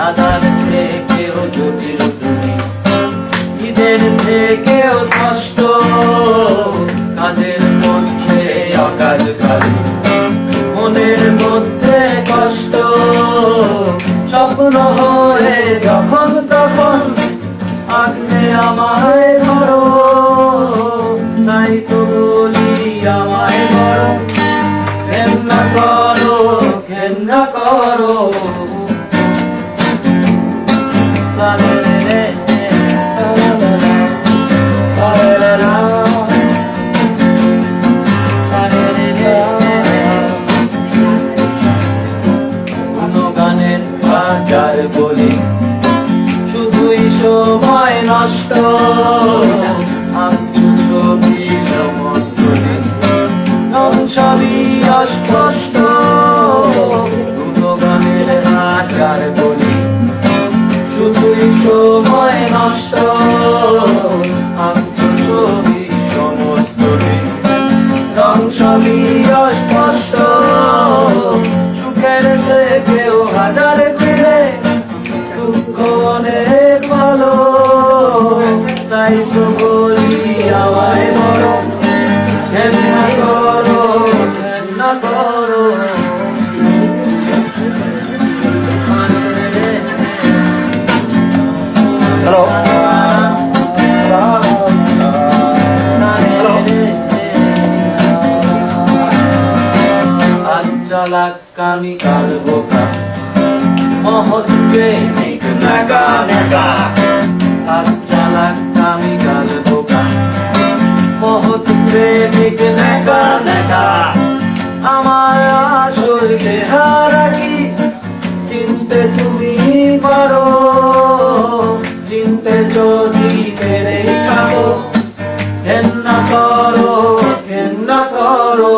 Another থেকেও জটিল তুমি। ঈদের থেকেও স্পষ্ট, কাজের মধ্যে অকাজ খালি মনের মধ্যে কষ্ট, স্বপ্ন হয়ে যখন তখন আগ্নে আমায় ধরো। তাই তো বলি আমায় ধরো। ঘেন্না করো ঘেন্না করো। ছবি সমস্ত দিন রং সবই অস্পষ্ট গানের বাজার বলি শুধুই সময় নষ্ট ছবি সমস্ত অস্পষ্ট সুখের থেকেও তাই তো বলি আমায় বড় ঘেন্না করো ঘেন্না করো। হ্যালো চালাক কামি কাল বোকা মহৎ প্রেমিক নাগা নাগা হাত চালাক পারো চিনতে যদি পেরে খাব ঘেন্না করো ঘেন্না করো।